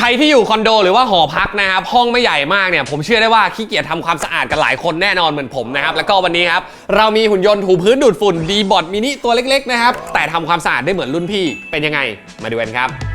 ใครที่อยู่คอนโดหรือว่าหอพักนะครับห้องไม่ใหญ่มากเนี่ยผมเชื่อได้ว่าขี้เกียจทำความสะอาดกันหลายคนแน่นอนเหมือนผมนะครับแล้วก็วันนี้ครับเรามีหุ่นยนต์ถูพื้นดูดฝุ่นดีบอทมินิตัวเล็กๆนะครับแต่ทำความสะอาดได้เหมือนรุ่นพี่เป็นยังไงมาดูกันครับ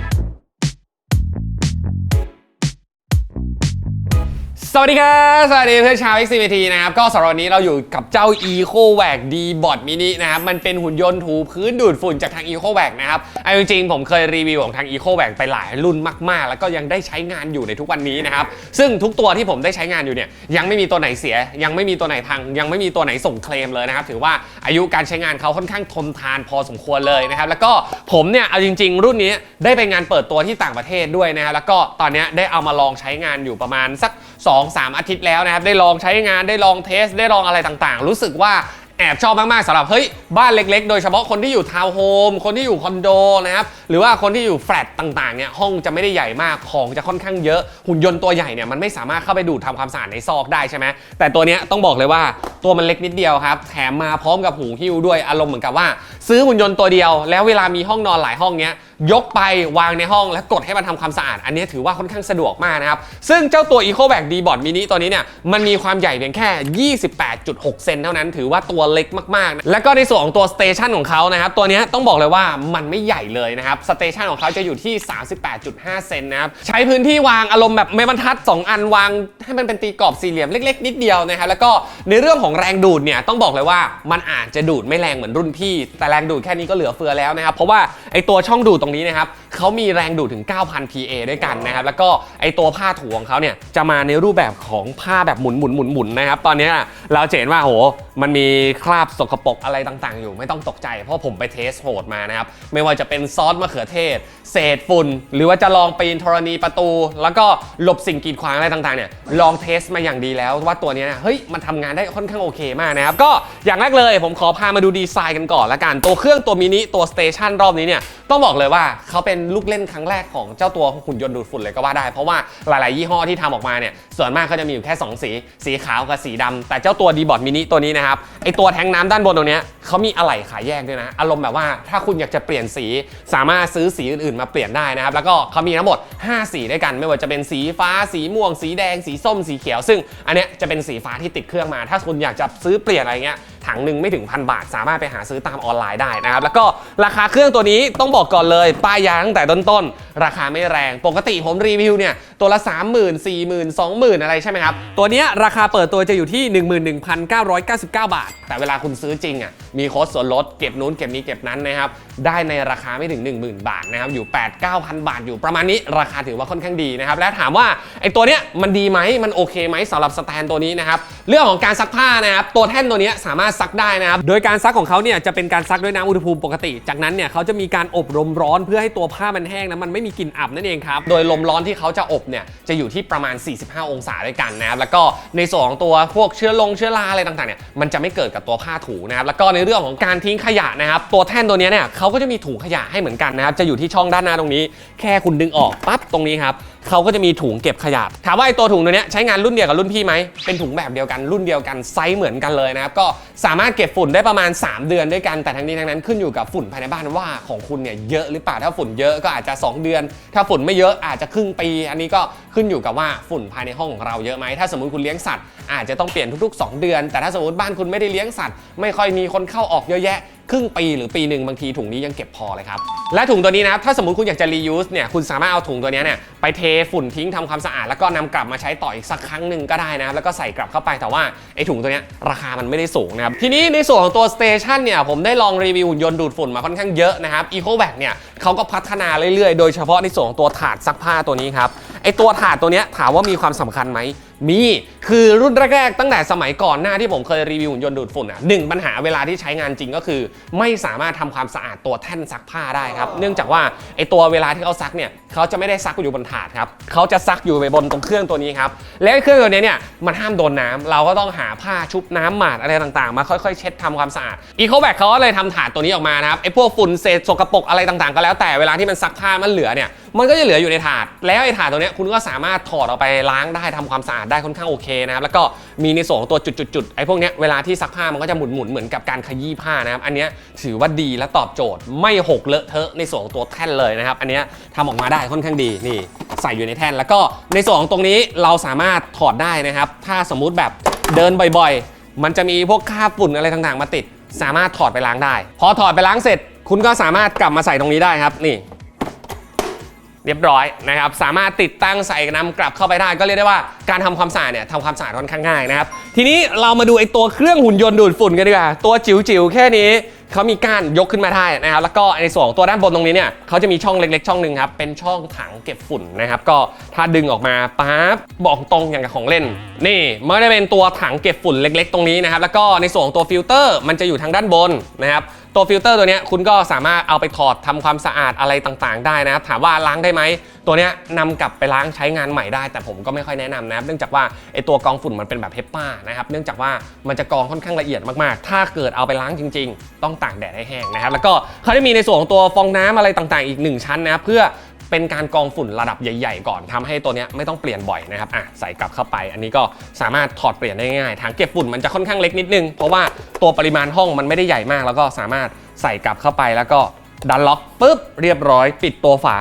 สวัสดีครับ สวัสดีเพื่อนชาว XCVT นะครับ ก็สำหรับวันนี้เราอยู่กับเจ้า Eco w a g D Bot Mini นะครับ มันเป็นหุ่นยนต์ถูพื้นดูดฝุ่นจากทาง Eco w a g นะครับเอาจริงๆ ผมเคยรีวิวของทาง Eco w a g ไปหลายรุ่นมากๆ แล้วก็ยังได้ใช้งานอยู่ในทุกวันนี้นะครับ ซึ่งทุกตัวที่ผมได้ใช้งานอยู่เนี่ย ยังไม่มีตัวไหนเสีย ยังไม่มีตัวไหนพัง ยังไม่มีตัวไหนส่งเคลมเลยนะครับ ถือว่าอายุการใช้งานเขาค่อนข้างทนทานพอสมควรเลยนะครับ แล้วก็ผมเนี่ย เอาจริง ๆ รุ่นนี้ได้ไปงานเปิดตัวที่ต่างประเทศด้วยนะครับ แล้วก็ตอนนี้ได้เอามาลองใช้งานอยู่ประมาณสัก 2 3 อาทิตย์แล้วนะครับได้ลองใช้งานได้ลองเทส ได้ลองอะไรต่างๆ รู้สึกว่าแอบชอบมากๆสำหรับเฮ้ยบ้านเล็กๆ โดยเฉพาะคนที่อยู่ทาวน์โฮมคนที่อยู่คอนโดนะครับหรือว่าคนที่อยู่แฟลตต่างๆเนี่ยห้องจะไม่ได้ใหญ่มากของจะค่อนข้างเยอะหุ่นยนต์ตัวใหญ่เนี่ยมันไม่สามารถเข้าไปดูดทำความสะอาดในซอกได้ใช่ไหมแต่ตัวเนี้ยต้องบอกเลยว่าตัวมันเล็กนิดเดียวครับแถมมาพร้อมกับหูหิ้วด้วยอารมณ์เหมือนกับว่า ซื้อหุ่นยนต์ตัวเดียว แล้วเวลามีห้องนอนหลายห้องเนี้ย ยกไปวางในห้องแล้วกดให้มันทำความสะอาด อันนี้ถือว่าค่อนข้างสะดวกมากนะครับ ซึ่งเจ้าตัว Eco Bag D Bot Mini ตัวนี้เนี่ยมันมีความใหญ่เพียงแค่ 28.6 เซนเท่านั้นถือว่าตัวเล็กมากๆนะแล้วก็ในส่วนของตัวสเตชันของเขานะครับ ตัวนี้ต้องบอกเลยว่ามันไม่ใหญ่เลยนะครับสเตชันของเขาจะอยู่ที่ 38.5 เซนนะครับ ใช้พื้นที่วางอารมณ์แบบไม้บรรทัด 2 อันวาง ให้มันเป็นตีกรอบสี่เหลี่ยมเล็ก ๆ นิดเดียวนะครับแล้วก็ในเรื่องของแรงดูดเนี่ยต้องบอกเลยว่ามันอาจจะดูดไม่แรงเหมือนรุ่นพี่ แต่แรงดูดแค่นี้ก็เหลือเฟือแล้วนะครับเพราะว่าไอตัวช่องดูดตรงนี้นะครับเขามีแรงดูดถึง 9,000 PA ด้วยกันนะครับแล้วก็ไอตัวผ้าถูของเขาเนี่ยจะมาในรูปแบบของผ้าแบบหมุนหมุนหมุนหมุนนะครับตอนนี้เราจะเห็นว่าโหมันมีคราบสกปรกอะไรต่างๆ อยู่ไม่ต้องตกใจ เพราะผมไปเทสโหดมานะครับไม่ว่าจะเป็นซอสมะเขือเทศ เศษฝุ่น หรือว่าจะลองปีนธรณีประตู แล้วก็หลบสิ่งกีดขวางอะไรต่างๆเนี่ยลองเทสมาอย่างดีแล้วว่าตัวนี้นะเฮ้ยมันทำงานได้ค่อนข้างโอเคมากนะครับก็อย่างแรกเลยผมขอพามาดูดีไซน์กันก่อนละกันตัวเครื่องตัวมินิตัวสเตชันรอบนี้เนี่ยต้องบอกเลยว่าเขาเป็นลูกเล่นครั้งแรกของเจ้าตัวหุ่นยนต์ดูดฝุ่นเลยก็ว่าได้ เพราะว่าหลาย ๆ ยี่ห้อที่ทำออกมาเนี่ยส่วนมากเขาจะมีอยู่แค่ 2 สี สีขาวกับสีดำแต่เจ้าตัวดีบอทมินิตัวนี้นะครับไอตัวแทงน้ำด้านบนตรงเนี้ย เขามีอะไหล่ขายแยกด้วยนะ อารมณ์แบบว่าถ้าคุณอยากจะเปลี่ยนสีสามารถซื้อสีอื่นๆ มาเปลี่ยนได้นะครับ แล้วก็เขามีทั้งหมด 5 สีด้วยกัน ไม่ว่าจะเป็นสีฟ้า สีม่วง สีแดง สีส้ม สีเขียว ซึ่งอันเนี้ยจะเป็นสีฟ้าที่ติดเครื่องมา ถ้าคุณอยากจะซื้อเปลี่ยนอะไรเงี้ย ถังหนึ่งไม่ถึงพันบาท สามารถไปหาซื้อตามออนไลน์ได้นะครับ แล้วก็ราคาเครื่องตัวนี้ต้องบอกก่อนเลย ป้ายยาตั้งแต่ต้นๆ ราคาไม่แรง ปกติผมรีวิวเนี่ยตัวละ 3 0 0 0 0 4 0 0 0 0 20,000 อะไรใช่ไหมครับ ตัวเนี้ยราคาเปิดตัวจะอยู่ที่ 11,999 บาท แต่เวลาคุณซื้อจริงอะมีโค้ดส่วนลดเก็บนู้นเก็บนี้เก็บนั้นนะครับได้ในราคาไม่ถึง 10,000 บาทนะครับอยู่ 8-9,000 บาทอยู่ประมาณนี้ราคาถือว่าค่อนข้างดีนะครับและถามว่าไอ้ตัวเนี้ยมันดีไหมมันโอเคไหมสำหรับสแตนตัวนี้นะครับเรื่องของการซักผ้านะครับตัวแท่นตัวเนี้ยสามารถซักได้นะครับโดยการซักของเขาเนี่ยจะเป็นการซักด้วยน้ำอุณหภูมิปกติ จากนั้นเนี่ยเขาจะมีการอบลมร้อนเพื่อให้ตัวผ้ามันแห้งนะมันไม่มีกลิ่นอับนั่นเองครับโดยลมร้อนที่เขาจะอบเนี่ยจะอยู่ที่ประมาณ 45 องศาด้วยกันนะครับแล้วก็ในส่วนของตัวพวกเชื้อลงเชื้อราอะไรต่างๆเนี่ยมันจะไม่เกิดกับตัวผ้าถูนะครับแล้วก็ในเรื่องของการทิ้งขยะนะครับ ตัวแท่นตัวนี้เนี่ยเขาก็จะมีถุงขยะให้เหมือนกันนะครับ จะอยู่ที่ช่องด้านหน้าตรงนี้ แค่คุณดึงออกปั๊บตรงนี้ครับ เขาก็จะมีถุงเก็บขยะถามว่าไอ้ตัวถุงตัวนี้ใช้งานรุ่นเดียวกับรุ่นพี่ไหมเป็นถุงแบบเดียวกันรุ่นเดียวกันไซส์เหมือนกันเลยนะครับก็สามารถเก็บฝุ่นได้ประมาณ 3 เดือนด้วยกันแต่ทั้งนี้ทั้งนั้นขึ้นอยู่กับฝุ่นภายในบ้านว่าของคุณเนี่ยเยอะหรือเปล่าถ้าฝุ่นเยอะก็อาจจะ 2 เดือน ถ้าฝุ่นไม่เยอะอาจจะครึ่งปี อันนี้ก็ขึ้นอยู่กับว่าฝุ่นภายในห้องของเราเยอะไหมถ้าสมมติคุณเลี้ยงสัตว์อาจจะต้องเปลี่ยนทุกๆ 2 เดือน แต่ถ้าสมมติบ้านคุณไม่ได้เลี้ยงสัตว์ไม่ค่อยมีคนเข้าออกเยอะแยะ ครึ่งปีหรือปีหนึ่งบางทีถุงนี้ยังเก็บพอเลยครับ และถุงตัวนี้นะครับถ้าสมมติคุณอยากจะ reuse เนี่ยคุณสามารถเอาถุงตัวนี้เนี่ยไปเทฝุ่นทิ้งทำความสะอาด แล้วก็นำกลับมาใช้ต่ออีกสักครั้งหนึ่งก็ได้นะครับแล้วก็ใส่กลับเข้าไปแต่ว่าไอ้ถุงตัวนี้ราคามันไม่ได้สูงนะครับทีนี้ในส่วนของตัวสเตชันเนี่ยผมได้ลองรีวิวหุ่นยนต์ดูดฝุ่นมาค่อนข้างเยอะนะครับ Eco v a c เนี่ยเขาก็พัฒนาเรื่อยๆ โดยเฉพาะในส่วนของตัวถาดซักผ้าตัวนี้ครับไอ้ตัวถาดตัวนี้ถามว่ามีความสำคัญไหม มีคือรุ่นแรกๆตั้งแต่สมัยก่อนหน้าที่ผมเคยรีวิวหุ่นยนต์ดูดฝุ่นอะหนึ่งปัญหาเวลาที่ใช้งานจริงก็คือ ไม่สามารถทำความสะอาดตัวแท่นซักผ้าได้ครับ เนื่องจากว่าไอตัวเวลาที่เขาซักเนี่ยเขาจะไม่ได้ซักอยู่บนถาดครับเขาจะซักอยู่บนตรงเครื่องตัวนี้ครับแล้วไอ้เครื่องตัวเนี้ยเนี่ยมันห้ามโดนน้ำเราก็ต้องหาผ้าชุบน้ำหมาดอะไรต่างๆ มาค่อยๆ เช็ดทำความสะอาดอีโคแบกเขาก็เลยทำถาดตัวนี้ออกมานะครับไอพวกฝุ่นเศษสกปรกอะไรต่างๆ ก็แล้วแต่เวลาที่มันซักผ้ามันเหลือเนี่ยมันก็จะเหลืออยู่ในถาด แล้วไอ้ถาดตัวเนี้ยคุณก็สามารถถอดออกไปล้างได้ทำความสะอาดได้ค่อนข้างโอเคนะครับแล้วก็มีในส่วนของตัวจุดๆไอ้พวกเนี้ยเวลาที่ซักผ้ามันก็จะหมุนๆเหมือนกับการขยี้ผ้านะครับอันเนี้ยถือว่าดีและตอบโจทย์ไม่หกเลอะเทอะในส่วนของตัวแท่นเลยนะครับอันเนี้ยทำออกมาได้ค่อนข้างดีนี่ใส่อยู่ในแท่น แล้วก็ในส่วนของตรงนี้เราสามารถถอดได้นะครับ ถ้าสมมุติแบบเดินบ่อยๆ มันจะมีพวกคราบฝุ่นอะไรต่างๆ มาติด สามารถถอดไปล้างได้ พอถอดไปล้างเสร็จ คุณก็สามารถกลับมาใส่ตรงนี้ได้ครับนี่ เรียบร้อยนะครับ สามารถติดตั้งใส่นำกลับเข้าไปได้ ก็เรียกได้ว่าการทำความสะอาดเนี่ยทำความสะอาดค่อนข้างง่ายนะครับ ทีนี้เรามาดูไอ้ตัวเครื่องหุ่นยนต์ดูดฝุ่นกันดีกว่า ตัวจิ๋วๆแค่นี้เขามีก้านยกขึ้นมาได้นะครับ แล้วก็ในส่วนของตัวด้านบนตรงนี้เนี่ยเขาจะมีช่องเล็กๆ ช่องหนึ่งครับ เป็นช่องถังเก็บฝุ่นนะครับ ก็ถ้าดึงออกมาปั๊บบอกตรงอย่างกับของเล่น นี่มันจะเป็นตัวถังเก็บฝุ่นเล็ก ๆ ตรงนี้นะครับ แล้วก็ในส่วนของตัวฟิลเตอร์ มันจะอยู่ทางด้านบนนะครับ ตัวฟิลเตอร์ตัวนี้คุณก็สามารถเอาไปถอดทำความสะอาดอะไรต่างๆ ได้นะครับถามว่าล้างได้ไหมตัวนี้นำกลับไปล้างใช้งานใหม่ได้ แต่ผมก็ไม่ค่อยแนะนำนะเนื่องจากว่าไอตัวกองฝุ่นมันเป็นแบบเฮปป้านะครับเนื่องจากว่ามันจะกองค่อนข้างละเอียดมากๆ ถ้าเกิดเอาไปล้างจริง ๆ ต้องตากแดดให้แห้งนะครับแล้วก็เขาได้มีในส่วนของตัวฟองน้ำอะไรต่างๆ อีกหนึ่งชั้นนะครับเพื่อ เป็นการกองฝุ่นระดับใหญ่ๆ ก่อนทำให้ตัวนี้ไม่ต้องเปลี่ยนบ่อยนะครับอะใส่กลับเข้าไป อันนี้ก็สามารถถอดเปลี่ยนได้ง่ายถังเก็บฝุ่นมันจะค่อนข้างเล็กนิดนึง เพราะว่าตัวปริมาณห้องมันไม่ได้ใหญ่มาก แล้วก็สามารถใส่กลับเข้าไปแล้วก็ดันล็อกปุ๊บเรียบร้อย ปิดตัวฝา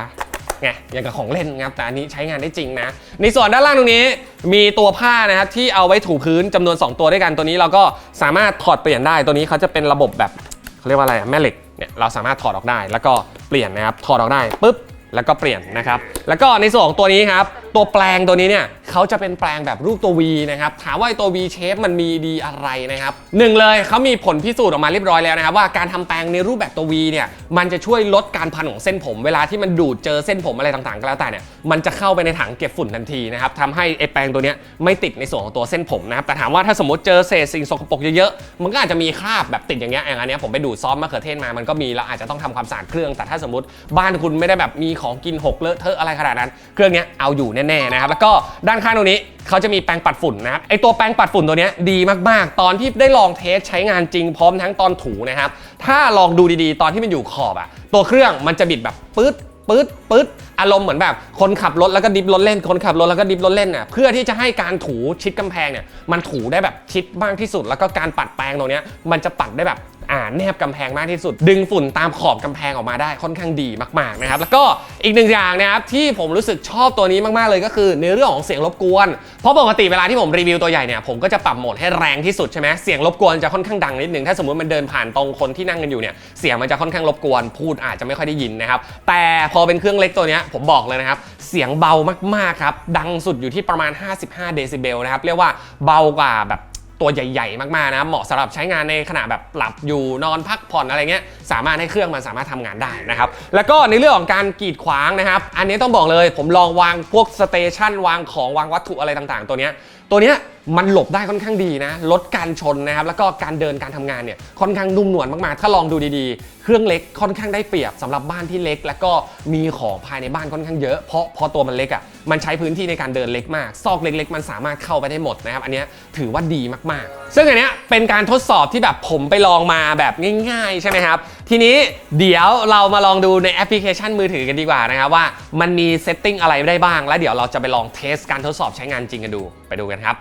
ไงอย่างกับของเล่นนะครับแต่อันนี้ใช้งานได้จริงนะ ในส่วนด้านล่างตรงนี้มีตัวผ้านะครับที่เอาไว้ถูพื้นจำนวน 2 ตัวด้วยกันตัวนี้เราก็สามารถถอดเปลี่ยนได้ตัวนี้เขาจะเป็นระบบแบบเขาเรียกว่าอะไรแม่เหล็กเนี่ยเราสามารถถอดออกได้ แล้วก็เปลี่ยนนะครับถอดออกได้ปุ๊บ แล้วก็เปลี่ยนนะครับ แล้วก็ในส่วนของตัวนี้ครับ ตัวแปลงตัวนี้เนี่ยเขาจะเป็นแปลงแบบรูปตัว V นะครับถามว่าไอตัว V shape มันมีดีอะไรนะครับหนึ่งเลยเขามีผลพิสูจน์ออกมาเรียบร้อยแล้วนะครับว่าการทำแปลงในรูปแบบตัว V เนี่ยมันจะช่วยลดการพันของเส้นผม เวลาที่มันดูดเจอเส้นผมอะไรต่างๆก็แล้วแต่เนี่ยมันจะเข้าไปในถังเก็บฝุ่นทันทีนะครับทำให้ไอ้แปลงตัวเนี้ยไม่ติดในส่วนของตัวเส้นผมนะครับแต่ถามว่าถ้าสมมติเจอเศษสิ่งสกปรกเยอะๆมันก็อาจจะมีคราบแบบติดอย่างเงี้ยอย่างอันเนี้ยผมไปดูดซอสมะเขือเทศมามันก็มีแล้วอาจจะต้องทำความสะอาดเครื่อง แต่ถ้าสมมติบ้านคุณไม่ได้แบบมีของกินหกเลอะเทอะอะไรขนาดนั้น เครื่องเนี้ยเอาอยู่แแน่ๆนะครับ แล้วก็ด้านข้างตรงนี้เขาจะมีแปรงปัดฝุ่นนะครับไอตัวแปรงปัดฝุ่นตัวนี้ดีมากๆ ตอนที่ได้ลองเทสใช้งานจริงพร้อมทั้งตอนถูนะครับ ถ้าลองดูดีๆ ตอนที่มันอยู่ขอบอะตัวเครื่องมันจะบิดแบบปื๊ดปื๊ดปื๊ดอารมณ์เหมือนแบบคนขับรถแล้วก็ดิฟรถเล่น คนขับรถแล้วก็ดิฟรถเล่นน่ะเพื่อที่จะให้การถูชิดกำแพงเนี่ยมันถูได้แบบชิดมากที่สุด แล้วก็การปัดแปรงตรงนี้มันจะปัดได้แบบ อ่าแนบกำแพงมากที่สุด ดึงฝุ่นตามขอบกำแพงออกมาได้ค่อนข้างดีมากๆนะครับแล้วก็อีกหนึ่งอย่างนะครับที่ผมรู้สึกชอบตัวนี้มากๆเลยก็คือในเรื่องของเสียงรบกวน เพราะปกติเวลาที่ผมรีวิวตัวใหญ่เนี่ยผมก็จะปรับโหมดให้แรงที่สุดใช่ไหมเสียงรบกวนจะค่อนข้างดังนิดนึงถ้าสมมติมันเดินผ่านตรงคนที่นั่งกันอยู่เนี่ยเสียงมันจะค่อนข้างรบกวนพูดอาจจะไม่ค่อยได้ยินนะครับแต่พอเป็นเครื่องเล็กตัวเนี้ยผมบอกเลยนะครับเสียงเบามากๆครับดังสุดอยู่ที่ประมาณ 55 เดซิเบลนะครับเรียกว่าเบากว่าแบบ ตัวใหญ่ ๆ มากๆนะเหมาะสำหรับใช้งานในขณะแบบหลับอยู่นอนพักผ่อนอะไรเงี้ยสามารถให้เครื่องมันสามารถทำงานได้นะครับแล้วก็ในเรื่องของการกีดขวางนะครับ อันนี้ต้องบอกเลย ผมลองวางพวกสเตชันวางของวางวัตถุอะไรต่างๆ ตัวเนี้ย ตัวเนี้ยมันหลบได้ค่อนข้างดีนะลดการชนนะครับแล้วก็การเดินการทำงานเนี่ยค่อนข้างนุ่มนวลมากๆ ถ้าลองดูดีๆ เครื่องเล็กค่อนข้างได้เปรียบสำหรับบ้านที่เล็ก แล้วก็มีของภายในบ้านค่อนข้างเยอะเพราะพอตัวมันเล็กอะมันใช้พื้นที่ในการเดินเล็กมาก ซอกเล็ก ๆ มันสามารถเข้าไปได้หมดนะครับอันนี้ถือว่าดีมากๆ ซึ่งอันเนี้ยเป็นการทดสอบที่แบบผมไปลองมาแบบง่าย ๆ ใช่ไหมครับ ทีนี้เดี๋ยวเรามาลองดูในแอปพลิเคชันมือถือกันดีกว่านะครับว่ามันมีเซตติ้งอะไรได้บ้าง แล้วเดี๋ยวเราจะไปลองเทสการทดสอบใช้งานจริงกันดูไปดูกันครับ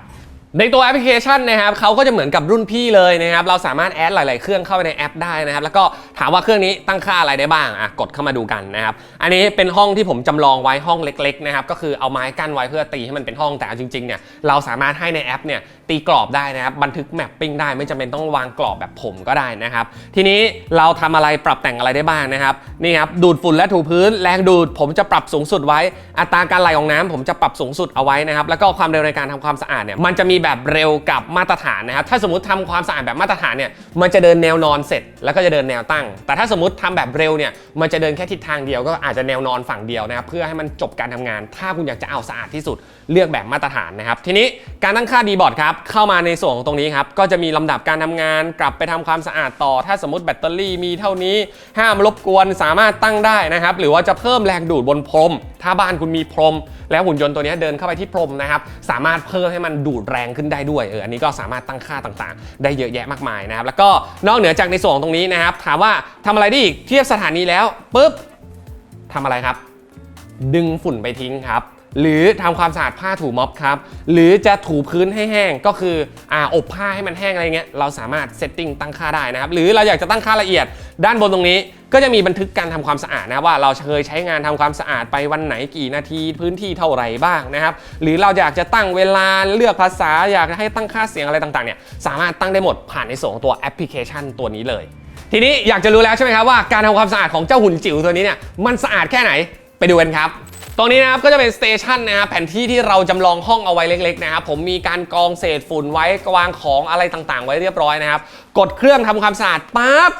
ในตัวแอปพลิเคชันนะครับเขาก็จะเหมือนกับรุ่นพี่เลยนะครับ เราสามารถแอดหลาย ๆ เครื่องเข้าไปในแอปได้นะครับ แล้วก็ถามว่าเครื่องนี้ตั้งค่าอะไรได้บ้างอะกดเข้ามาดูกันนะครับ อันนี้เป็นห้องที่ผมจำลองไว้ห้องเล็ก ๆ นะครับ ก็คือเอาไม้กั้นไว้เพื่อตีให้มันเป็นห้องแต่จริง ๆ เนี่ยเราสามารถให้ในแอปเนี่ยตีกรอบได้นะครับ บันทึกแมปปิ้งได้ไม่จำเป็นต้องวางกรอบแบบผมก็ได้นะครับ ทีนี้เราทำอะไรปรับแต่งอะไรได้บ้างนะครับนี่ครับดูดฝุ่นและถูพื้นแรงดูดผมจะปรับสูงสุดไว้ อัตราการไหลของน้ำผมจะปรับสูงสุดเอาไว้นะครับแล้วก็ความเร็วในการทำความสะอาดเนี่ยมันจะมีแบบเร็วกับมาตรฐานนะครับ ถ้าสมมติทำความสะอาดแบบมาตรฐานเนี่ยมันจะเดินแนวนอนเสร็จ แล้วก็จะเดินแนวตั้ง แต่ถ้าสมมติทำแบบเร็วเนี่ยมันจะเดินแค่ทิศทางเดียวก็อาจจะแนวนอนฝั่งเดียวนะครับเพื่อให้มันจบการทำงาน ถ้าคุณอยากจะเอาสะอาดที่สุดเลือกแบบมาตรฐานนะครับ ทีนี้การตั้งค่าดีบอร์ดครับเข้ามาในส่วนของตรงนี้ครับก็จะมีลำดับการทำงาน กลับไปทำความสะอาดต่อ ถ้าสมมติแบตเตอรี่มีเท่านี้ ห้ามรบกวนสามารถตั้งได้นะครับหรือว่าจะเพิ่มแรงดูดบนพรม ถ้าบ้านคุณมีพรม แล้วหุ่นยนต์ตัวนี้เดินเข้าไปที่พรมนะครับสามารถเพิ่มให้มันดูดแรงขึ้นได้ด้วยเอออันนี้ก็สามารถตั้งค่าต่างๆ ได้เยอะแยะมากมายนะครับแล้วก็นอกเหนือจากในส่วนตรงนี้นะครับ ถามว่าทำอะไรได้อีกเทียบสถานีแล้วปุ๊บทำอะไรครับ ดึงฝุ่นไปทิ้งครับหรือทำความสะอาดผ้าถูม็อบครับ หรือจะถูพื้นให้แห้งก็คืออ่าอบผ้าให้มันแห้งอะไรเงี้ยเราสามารถเซตติ้งตั้งค่าได้นะครับ หรือเราอยากจะตั้งค่าละเอียดด้านบนตรงนี้ ก็จะมีบันทึกการทำความสะอาดนะว่าเราเคยใช้งานทำความสะอาดไปวันไหนกี่นาทีพื้นที่เท่าไหร่บ้างนะครับ หรือเราอยากจะตั้งเวลาเลือกภาษาอยากให้ตั้งค่าเสียงอะไรต่างๆเนี่ยสามารถตั้งได้หมดผ่านในส่วนของตัวแอปพลิเคชันตัวนี้เลย ทีนี้อยากจะรู้แล้วใช่ไหมครับว่าการทำความสะอาดของเจ้าหุ่นจิ๋วตัวนี้เนี่ยมันสะอาดแค่ไหนไปดูกันครับตรงนี้นะครับก็จะเป็นสเตชันนะครับแผนที่ที่เราจำลองห้องเอาไว้เล็กๆนะครับผมมีการกองเศษฝุ่นไว้วางของอะไรต่างๆ ไว้เรียบร้อยนะครับ กดเครื่องทำความสะอาดปั๊บ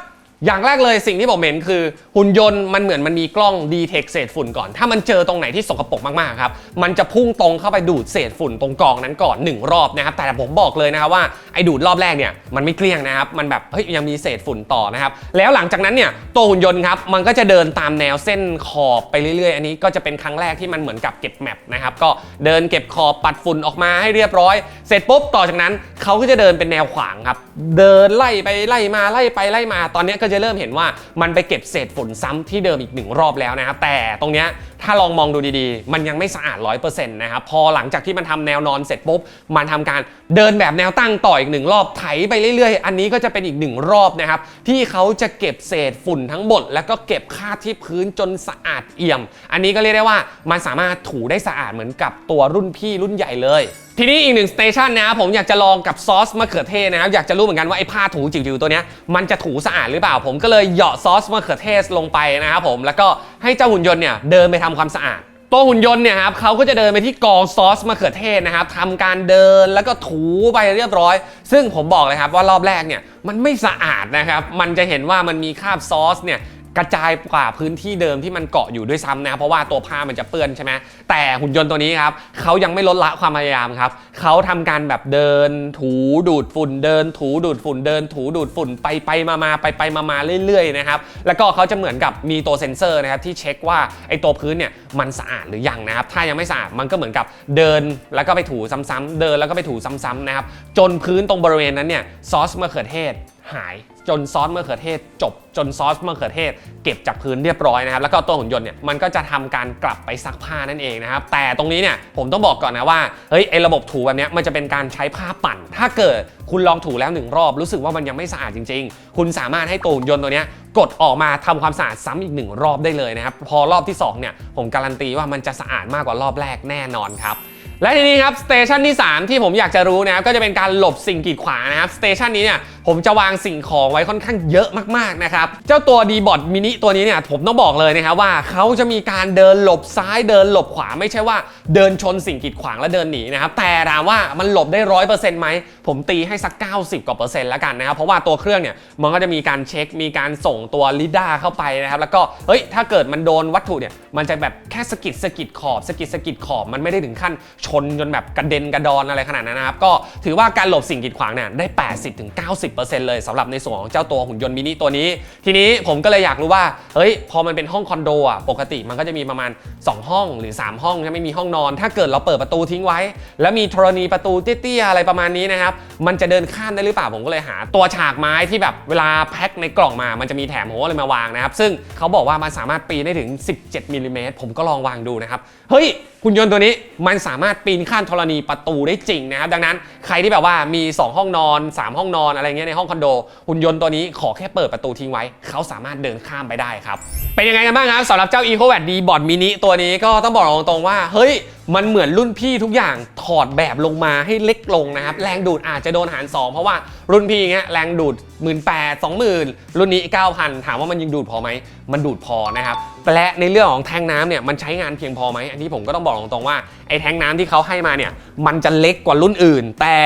อย่างแรกเลยสิ่งที่ผมเห็นคือ หุ่นยนต์มันเหมือนมันมีกล้องดีเทคเศษฝุ่นก่อน ถ้ามันเจอตรงไหนที่สกปรกมากๆครับมันจะพุ่งตรงเข้าไปดูดเศษฝุ่นตรงกองนั้นก่อนหนึ่งรอบนะครับ แต่ผมบอกเลยนะครับว่าไอ้ดูดรอบแรกเนี่ยมันไม่เกลี้ยงนะครับ มันแบบเฮ้ยยังมีเศษฝุ่นต่อนะครับแล้วหลังจากนั้นเนี่ยตัวหุ่นยนต์ครับมันก็จะเดินตามแนวเส้นขอบไปเรื่อยๆ อันนี้ก็จะเป็นครั้งแรกที่มันเหมือนกับเก็บแมปนะครับก็เดินเก็บขอบปัดฝุ่นออกมาให้เรียบร้อย เสร็จปุ๊บต่อจากนั้นเขาก็จะเดินเป็นแนวขวางครับเดินไล่ไปไล่มาไล่ไปไล่มาตอนนี้ก็จะเริ่มเห็นว่ามันไปเก็บเศษฝุ่นซ้ำที่เดิมอีกหนึ่งรอบแล้วนะครับแต่ตรงเนี้ย ถ้าลองมองดูดีๆ มันยังไม่สะอาด 100%นะครับพอหลังจากที่มันทำแนวนอนเสร็จปุ๊บมันทำการเดินแบบแนวตั้งต่ออีกหนึ่งรอบไถไปเรื่อยๆ อันนี้ก็จะเป็นอีกหนึ่งรอบนะครับที่เขาจะเก็บเศษฝุ่นทั้งหมด แล้วก็เก็บคราที่พื้นจนสะอาดเอี่ยม อันนี้ก็เรียกได้ว่ามันสามารถถูได้สะอาดเหมือนกับตัวรุ่นพี่รุ่นใหญ่เลยทีนี้อีกหนึ่งสเตชันนะครับผมอยากจะลองกับซอสมะเขือเทศนะครับอยากจะรู้เหมือนกันว่าไอ้ผ้าถูจิ๋วๆตัวนี้มันจะถูสะอาดหรือเปล่า ผมก็เลยเหยาะซอสมะเขือเทศลงไปนะครับผมแล้วก็ ให้เจ้าหุ่นยนต์เนี่ยเดินไปทำความสะอาดตัวหุ่นยนต์เนี่ยครับเขาก็จะเดินไปที่กองซอสมะเขือเทศนะครับทำการเดินแล้วก็ถูไปเรียบร้อย ซึ่งผมบอกเลยครับว่ารอบแรกเนี่ยมันไม่สะอาดนะครับ มันจะเห็นว่ามันมีคราบซอสเนี่ย กระจายกว่าพื้นที่เดิมที่มันเกาะอยู่ด้วยซ้ำนะเพราะว่าตัวผ้ามันจะเปื้อนใช่ไหมแต่หุ่นยนต์ตัวนี้ครับเขายังไม่ลดละความพยายามครับเขาทำการแบบเดิน ถูดูดฝุ่นเดิน ถูดูดฝุ่นเดิน ถูดูดฝุ่นไปไปมามาไปไปมามาเรื่อยๆนะครับแล้วก็เขาจะเหมือนกับมีตัวเซ็นเซอร์นะครับที่เช็คว่าไอ้ตัวพื้นเนี่ยมันสะอาดหรือยังนะครับถ้ายังไม่สะอาดมันก็เหมือนกับเดินแล้วก็ไปถูซ้ำๆเดินแล้วก็ไปถูซ้ำๆนะครับจนพื้นตรงบริเวณนั้นเนี่ยซอสมะเขือเทศหายจนซอสมะเขือเทศ จบจนซอสมะเขือเทศ เก็บจากพื้นเรียบร้อยนะครับแล้วก็ตัวหุ่นยนต์เนี่ยมันก็จะทำการกลับไปซักผ้านั่นเองนะครับแต่ตรงนี้เนี่ยผมต้องบอกก่อนนะว่าเฮ้ยไอ้ระบบถูแบบนี้มันจะเป็นการใช้ผ้าปั่น ถ้าเกิดคุณลองถูแล้วหนึ่งรอบรู้สึกว่ามันยังไม่สะอาดจริง ๆ คุณสามารถให้ตัวหุ่นยนต์ตัวนี้กดออกมาทำความสะอาดซ้ำอีกหนึ่งรอบได้เลยนะครับพอรอบที่สองเนี่ยผมการันตีว่ามันจะสะอาดมากกว่ารอบแรกแน่นอนครับและทีนี้ครับสเตชันที่ 3 ที่ผมอยากจะรู้นะครับก็จะเป็นการหลบสิ่งกีดขวางนะครับสเตชันนี้เนี่ยผมจะวางสิ่งของไว้ค่อนข้างเยอะมากๆนะครับ เจ้าตัว d b o t Mini ตัวนี้เนี่ยผมต้องบอกเลยนะครับว่าเขาจะมีการเดินหลบซ้ายเดินหลบขวาไม่ใช่ว่าเดินชนสิ่งกีดขวางแล้วเดินหนีนะครับ แต่ถามว่ามันหลบได้ร้อยเปอร์เซ็นต์ไหมผมตีให้สัก 90 กว่าเปอร์เซ็นต์แล้วกันนะครับ เพราะว่าตัวเครื่องเนี่ยมันก็จะมีการเช็คมีการส่งตัวลิด้าเข้าไปนะครับ แล้วก็เฮ้ยถ้าเกิดมันโดนวัตถุเนี่ยมันจะแบบแค่สกิดสกิดขอบสกิดสกิดขอบมันไม่ได้ถึงขั้นชนจนแบบกระเด็นกระดอนอะไรขนาดนั้นนะครับก็ถือว่าการหลบสิ่งกีดขวางเนี่ยได้ 80-90เลยสำหรับในส่วนของเจ้าตัวหุ่นยนต์มินิตัวนี้ ทีนี้ผมก็เลยอยากรู้ว่าเฮ้ยพอมันเป็นห้องคอนโดอะปกติมันก็จะมีประมาณ 2 ห้องหรือ 3 ห้องจะไม่มีห้องนอน ถ้าเกิดเราเปิดประตูทิ้งไว้ แล้วมีธรณีประตูเตี้ยๆอะไรประมาณนี้นะครับมันจะเดินข้ามได้หรือเปล่าผมก็เลยหา ตัวฉากไม้ที่แบบเวลาแพ็คในกล่องมามันจะมีแถมโหอะไรมาวางนะครับซึ่งเขาบอกว่ามันสามารถปีนได้ถึง 17มิลลิเมตรผมก็ลองวางดูนะครับเฮ้ย หุ่นยนต์ตัวนี้มันสามารถปีนข้ามธรณีประตูได้จริงนะครับ ดังนั้นใครที่แบบว่ามี 2 ห้องนอน 3 ห้องนอนอะไรเงี้ยในห้องคอนโด หุ่นยนต์ตัวนี้ขอแค่เปิดประตูทิ้งไว้ เขาสามารถเดินข้ามไปได้ครับ เป็นยังไงกันบ้างครับสำหรับเจ้า e c o v a t D Bot Mini ตัวนี้ก็ต้องบอกตรงๆว่าเฮ้ยมันเหมือนรุ่นพี่ทุกอย่างถอดแบบลงมาให้เล็กลงนะครับ แรงดูดอาจจะโดนหาร 2 เพราะว่ารุ่นพี่เงี้ยแรงดูด 1 8 0 0 0 20,000 รุ่นนี้ 9,000 ถามว่ามันยังดูดพอไหม มันดูดพอนะครับ และในเรื่องของแทงน้ำเนี่ยมันใช้งานเพียงพอไหม อันนี้ผมก็ต้องบอกตรงๆว่าไอ้แทงน้ำที่เขาให้มาเนี่ยมันจะเล็กกว่ารุ่นอื่น แต่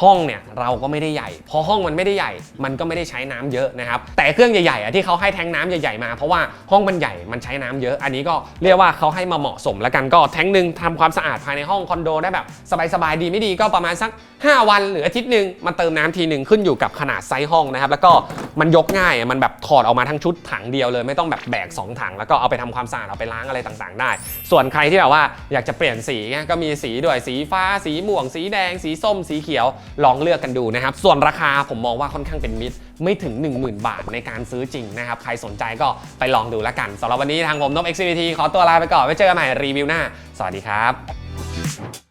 ห้องเนี่ยเราก็ไม่ได้ใหญ่ พอห้องมันไม่ได้ใหญ่ มันก็ไม่ได้ใช้น้ำเยอะนะครับ แต่เครื่องใหญ่ๆอะที่เขาให้แทงน้ำใหญ่ๆมา เพราะว่าห้องมันใหญ่ มันใช้น้ำเยอะ อันนี้ก็เรียกว่าเขาให้มาเหมาะสมแล้วกัน ก็แทงหนึ่งทำความสะอาดภายในห้องคอนโดได้แบบสบายๆ ดีไม่ดีก็ประมาณสัก 5 วันหรืออาทิตย์หนึ่งมาเติมน้ำทีหนึ่งขึ้นอยู่กับขนาดไซส์ห้องนะครับ แล้วก็มันยกง่าย มันแบบถอดออกมาทั้งชุดถังเดียวเลย ไม่ต้องแบบแบกสองถัง แล้วก็เอาไปทำความสะอาด เอาไปล้างอะไรต่างๆ ได้ ส่วนใครที่แบบว่าอยากจะเปลี่ยนสีเงี้ยก็มีสีด้วย สีฟ้า สีม่วง สีแดง สีส้ม สีเขียวลองเลือกกันดูนะครับ ส่วนราคาผมมองว่าค่อนข้างเป็นมิตร ไม่ถึง 10,000 บาทในการซื้อจริงนะครับ ใครสนใจก็ไปลองดูแล้วกันสำหรับวันนี้ทางผมนพ XCVT ขอตัวลาไปก่อนไว้เจอกันใหม่รีวิวหน้า สวัสดีครับ